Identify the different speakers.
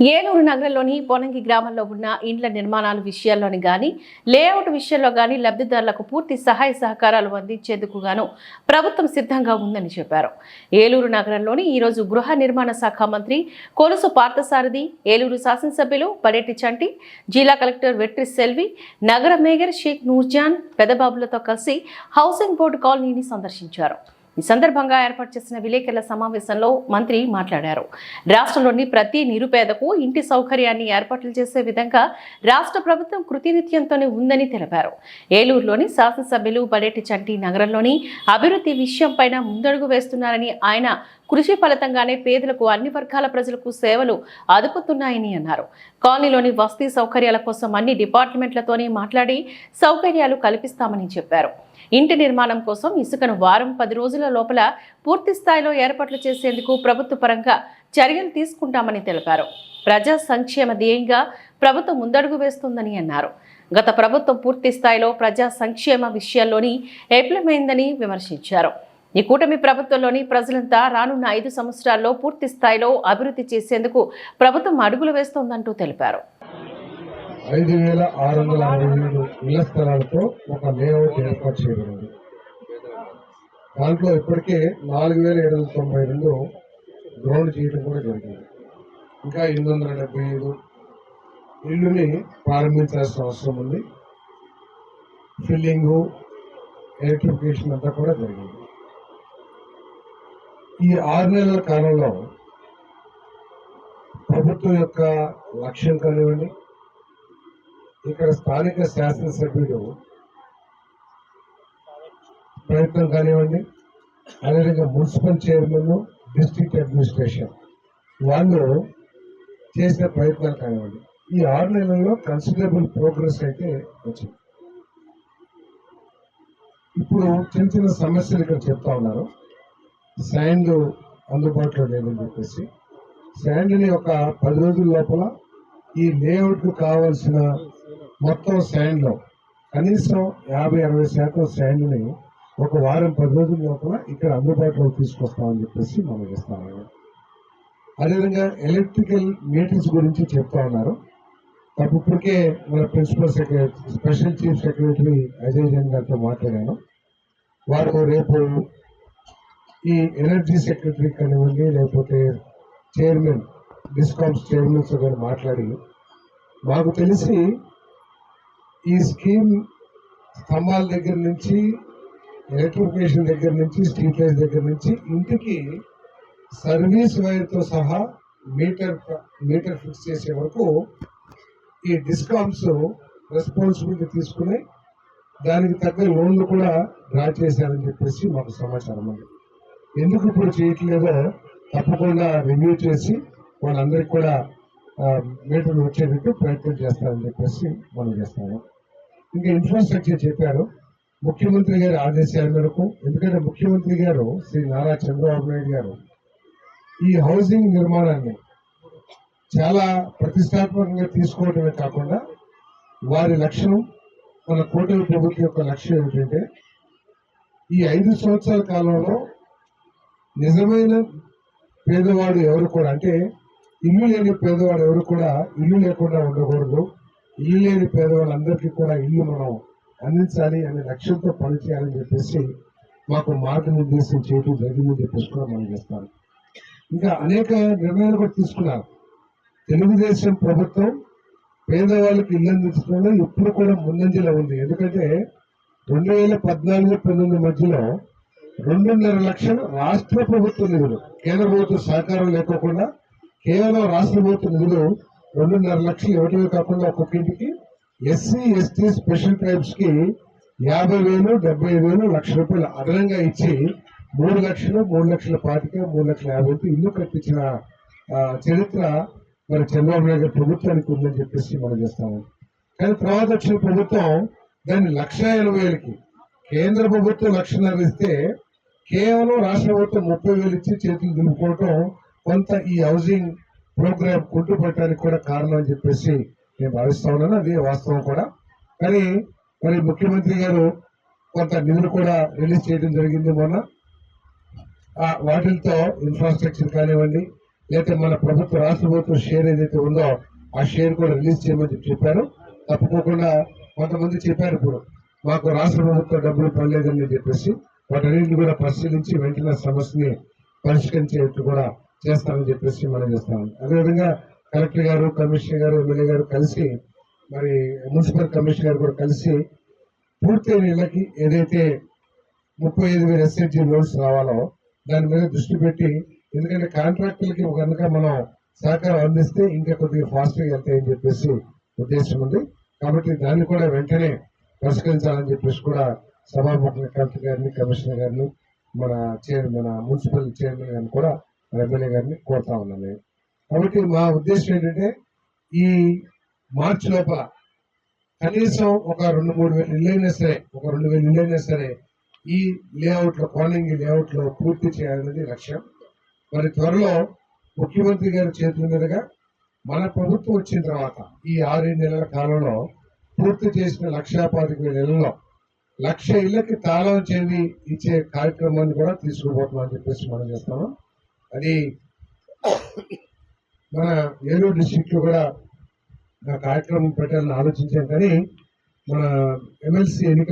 Speaker 1: ఏలూరు నగరంలోని పొనంగి గ్రామంలో ఉన్న ఇండ్ల నిర్మాణాల విషయాల్లోని గాని లేఅవుట్ విషయంలో గాని లబ్ధిదారులకు పూర్తి సహాయ సహకారాలు అందించేందుకు గాను ప్రభుత్వం సిద్ధంగా ఉందని చెప్పారు. ఏలూరు నగరంలోని ఈరోజు గృహ నిర్మాణ శాఖ మంత్రి కొలుసు పార్థసారథి ఏలూరు శాసనసభ్యులు పడేటి చంటి జిల్లా కలెక్టర్ వెట్రి సెల్వి నగర మేయర్ షేక్ నూర్జాన్ పెదబాబులతో కలిసి హౌసింగ్ బోర్డు కాలనీని సందర్శించారు. ఈ సందర్భంగా ఏర్పాటు చేసిన విలేకరుల సమావేశంలో మంత్రి మాట్లాడారు. రాష్ట్రంలోని ప్రతి నిరుపేదకు ఇంటి సౌకర్యాన్ని ఏర్పాట్లు చేసే విధంగా రాష్ట్ర ప్రభుత్వం కృతినిత్యంతోనే ఉందని తెలిపారు. ఏలూరులోని శాసనసభ్యులు బడేటి చంటి నగరంలోని అభివృద్ధి విషయంపైన ముందడుగు వేస్తున్నారని ఆయన కృషి ఫలితంగానే పేదలకు అన్ని వర్గాల ప్రజలకు సేవలు అదుపుతున్నాయని అన్నారు. కాలనీలోని వసతి సౌకర్యాల కోసం అన్ని డిపార్ట్మెంట్లతోనే మాట్లాడి సౌకర్యాలు కల్పిస్తామని చెప్పారు. ఇంటి నిర్మాణం కోసం ఇసుకను వారం పది రోజుల లోపల పూర్తి స్థాయిలో ఏర్పాట్లు చేసేందుకు ప్రభుత్వ పరంగా చర్యలు తీసుకుంటామని తెలిపారు. ప్రజా సంక్షేమ ధ్యేయంగా ప్రభుత్వం ముందడుగు వేస్తుందని అన్నారు. గత ప్రభుత్వం పూర్తి స్థాయిలో ప్రజా సంక్షేమ విషయాల్లోని ఏప్లమైందని విమర్శించారు. ఈ కూటమి ప్రభుత్వంలోని ప్రజలంతా రానున్న ఐదు సంవత్సరాల్లో పూర్తి స్థాయిలో అభివృద్ధి చేసేందుకు ప్రభుత్వం అడుగులు వేస్తోందంటూ తెలిపారు.
Speaker 2: ఐదు వేల ఆరు వందల అరవై ఏడు ఇళ్ళ స్థలాలతో ఒక లేఅవుట్ ఏర్పాటు చేయబడింది. దాంట్లో ఇప్పటికే నాలుగు వేల ఏడు వందల తొంభై రెండు గ్రౌండ్ చేయడం కూడా జరిగింది. ఇంకా ఎనిమిది వందల డెబ్బై ఐదు ఇల్లుని ప్రారంభించాల్సిన అవసరం ఉంది. ఫిల్లింగు ఎలక్ట్రిఫికేషన్ అంతా కూడా జరిగింది. ఈ ఆరు నెలల కాలంలో ప్రభుత్వం యొక్క లక్ష్యం కానివ్వండి ఇక్కడ స్థానిక శాసనసభ్యుడు ప్రయత్నం కానివ్వండి అదేవిధంగా మున్సిపల్ చైర్మన్ డిస్ట్రిక్ట్ అడ్మినిస్ట్రేషన్ వాళ్ళు చేసిన ప్రయత్నాలు కానివ్వండి. ఈ ఆరు నెలల్లో కన్సిడరబుల్ ప్రోగ్రెస్ అయితే వచ్చింది. ఇప్పుడు చిన్న చిన్న సమస్యలు ఇక్కడ చెప్తా ఉన్నారు. శాండ్ అందుబాటులో లేదని చెప్పేసి శాండ్ని ఒక పది రోజుల లోపల ఈ లేఅవుట్కు కావాల్సిన మొత్తం స్టాండ్లో కనీసం యాభై అరవై శాతం స్టాండ్ని ఒక వారం పది రోజుల లోపల ఇక్కడ అందుబాటులోకి తీసుకొస్తామని చెప్పేసి మనం చేస్తాము అదేవిధంగా ఎలక్ట్రికల్ మీటర్స్ గురించి చెప్తా ఉన్నారు. నాకు ఇప్పటికే మన principal secretary special chief secretary Ajay Jain గారితో మాట్లాడాను. వారు రేపు ఈ ఎనర్జీ సెక్రటరీ కానివ్వండి లేకపోతే చైర్మన్ డిస్కామ్స్ చైర్మన్స్ కానీ మాట్లాడి మాకు తెలిసి ఈ స్కీమ్ స్తంభాల దగ్గర నుంచి ఎలక్ట్రిఫికేషన్ దగ్గర నుంచి స్ట్రీట్ లైట్స్ దగ్గర నుంచి ఇంటికి సర్వీస్ వైర్తో సహా మీటర్ మీటర్ ఫిక్స్ చేసే వరకు ఈ డిస్కామ్స్ రెస్పాన్సిబిలిటీ తీసుకుని దానికి తగ్గ లోన్లు కూడా డ్రా చేశారని చెప్పేసి మాకు సమాచారం ఉంది ఎందుకు ఇప్పుడు చేయట్లేదో తప్పకుండా రివ్యూ చేసి వాళ్ళందరికీ కూడా మీటర్లు వచ్చేటట్టు ప్రయత్నం చేస్తారని చెప్పేసి మనం చేస్తాము ఇంకా ఇన్ఫ్రాస్ట్రక్చర్ చెప్పారు. ముఖ్యమంత్రి గారి ఆదేశాల మేరకు ఎందుకంటే ముఖ్యమంత్రి గారు శ్రీ నారా చంద్రబాబు నాయుడు గారు ఈ హౌసింగ్ నిర్మాణాన్ని చాలా ప్రతిష్టాత్మకంగా తీసుకోవడమే కాకుండా వారి లక్ష్యం మన కూటమి ప్రభుత్వం యొక్క లక్ష్యం ఏమిటంటే ఈ ఐదు సంవత్సరాల కాలంలో నిజమైన పేదవాడు ఎవరు కూడా అంటే ఇల్లు లేని పేదవాడు ఎవరు కూడా ఇల్లు లేకుండా ఉండకూడదు. ఇల్లు లేని పేదవాళ్ళందరికీ కూడా ఇల్లు మనం అందించాలి అనే లక్ష్యంతో పనిచేయాలని చెప్పేసి మాకు మార్గనిర్దేశం చేయడం జరిగిందని చెప్పేసి కూడా మనం చేస్తాం. ఇంకా అనేక నిర్ణయాలు కూడా తీసుకున్నారు తెలుగుదేశం ప్రభుత్వం పేదవాళ్ళకి ఇల్లు అందించడంలో ఇప్పుడు కూడా ముందంజలో ఉంది. ఎందుకంటే రెండు వేల పద్నాలుగు పంతొమ్మిది మధ్యలో రెండున్నర లక్షలు రాష్ట్ర ప్రభుత్వ నిధులు కేంద్ర ప్రభుత్వ సహకారం లేకోకుండా కేవలం రాష్ట్ర ప్రభుత్వ నిధులు రెండున్నర లక్షలు ఇవ్వటమే కాకుండా ఒక్కొక్క ఇంటికి ఎస్సీ ఎస్టీ స్పెషల్ ట్రైబ్స్కి యాభై వేలు డెబ్బై వేలు లక్ష రూపాయలు అదనంగా ఇచ్చి మూడు లక్షలు మూడు లక్షల పాతిక మూడు లక్షల యాభై ఇల్లు కట్టించిన చరిత్ర మరి చంద్రబాబు నాయుడు ప్రభుత్వానికి ఉందని చెప్పేసి మనం చేస్తాము కానీ తర్వాత వచ్చిన ప్రభుత్వం దాన్ని లక్ష ఎనభై వేలకి కేంద్ర ప్రభుత్వం లక్షన్నర ఇస్తే కేవలం రాష్ట్ర ప్రభుత్వం ముప్పై వేలు ఇచ్చి చేతులు దులుపుకోవటం కొంత ఈ హౌసింగ్ ప్రోగ్రామ్ కుంటుపడటానికి కూడా కారణం అని చెప్పేసి నేను భావిస్తా ఉన్నాను. అది వాస్తవం కూడా. కానీ మరి ముఖ్యమంత్రి గారు కొంత నిధులు కూడా రిలీజ్ చేయడం జరిగింది మొన్న. వాటితో ఇన్ఫ్రాస్ట్రక్చర్ కానివ్వండి లేకపోతే మన ప్రభుత్వ రాష్ట్ర ప్రభుత్వం షేర్ ఏదైతే ఉందో ఆ షేర్ కూడా రిలీజ్ చేయమని చెప్పి చెప్పారు. తప్పుకోకుండా కొంతమంది చెప్పారు ఇప్పుడు మాకు రాష్ట్ర ప్రభుత్వం డబ్బులు పడలేదని చెప్పేసి. వాటన్నింటిని కూడా పరిశీలించి వెంటనే సమస్యని పరిష్కరించేట్టు కూడా చేస్తామని చెప్పేసి మనం చేస్తాం అదేవిధంగా కలెక్టర్ గారు కమిషనర్ గారు ఎమ్మెల్యే గారు కలిసి మరి మున్సిపల్ కమిషనర్ గారు కూడా కలిసి పూర్తి నెలకి ఏదైతే ముప్పై ఐదు వేల ఎస్హెచ్జి లోన్స్ రావాలో దాని మీద దృష్టి పెట్టి ఎందుకంటే కాంట్రాక్టులకి కనుక మనం సహకారం అందిస్తే ఇంకా కొద్దిగా ఫాస్ట్గా వెళ్తాయని చెప్పేసి ఉద్దేశం ఉంది. కాబట్టి దాన్ని కూడా వెంటనే పరిష్కరించాలని చెప్పేసి కూడా సభాముఖంగా కలెక్టర్ గారిని కమిషనర్ గారిని మన చైర్మన్ మన మున్సిపల్ చైర్మన్ గారిని కూడా ఎమ్మెల్యే గారిని కోరుతా ఉన్నాను నేను. కాబట్టి మా ఉద్దేశం ఏంటంటే ఈ మార్చి లోపల కనీసం ఒక రెండు మూడు వేలు ఇల్లైనా సరే ఒక రెండు వేలు ఇల్లైనా సరే ఈ లేఅవుట్లో కోనంగి లేఅవుట్లో పూర్తి చేయాలనేది లక్ష్యం మరి త్వరలో ముఖ్యమంత్రి గారి చేతుల మీదుగా మన ప్రభుత్వం వచ్చిన తర్వాత ఈ ఆరు నెలల కాలంలో పూర్తి చేసిన లక్షా పాతిక వేల ఇళ్ళలో లక్ష ఇళ్ళకి తాళం చెవి ఇచ్చే కార్యక్రమాన్ని కూడా తీసుకుపోతున్నాం అని చెప్పేసి మనం చేస్తాము అది మన ఏలూరు డిస్టిక్లో కూడా కార్యక్రమం పెట్టాలని ఆలోచించాం కానీ మన ఎమ్మెల్సీ ఎన్నిక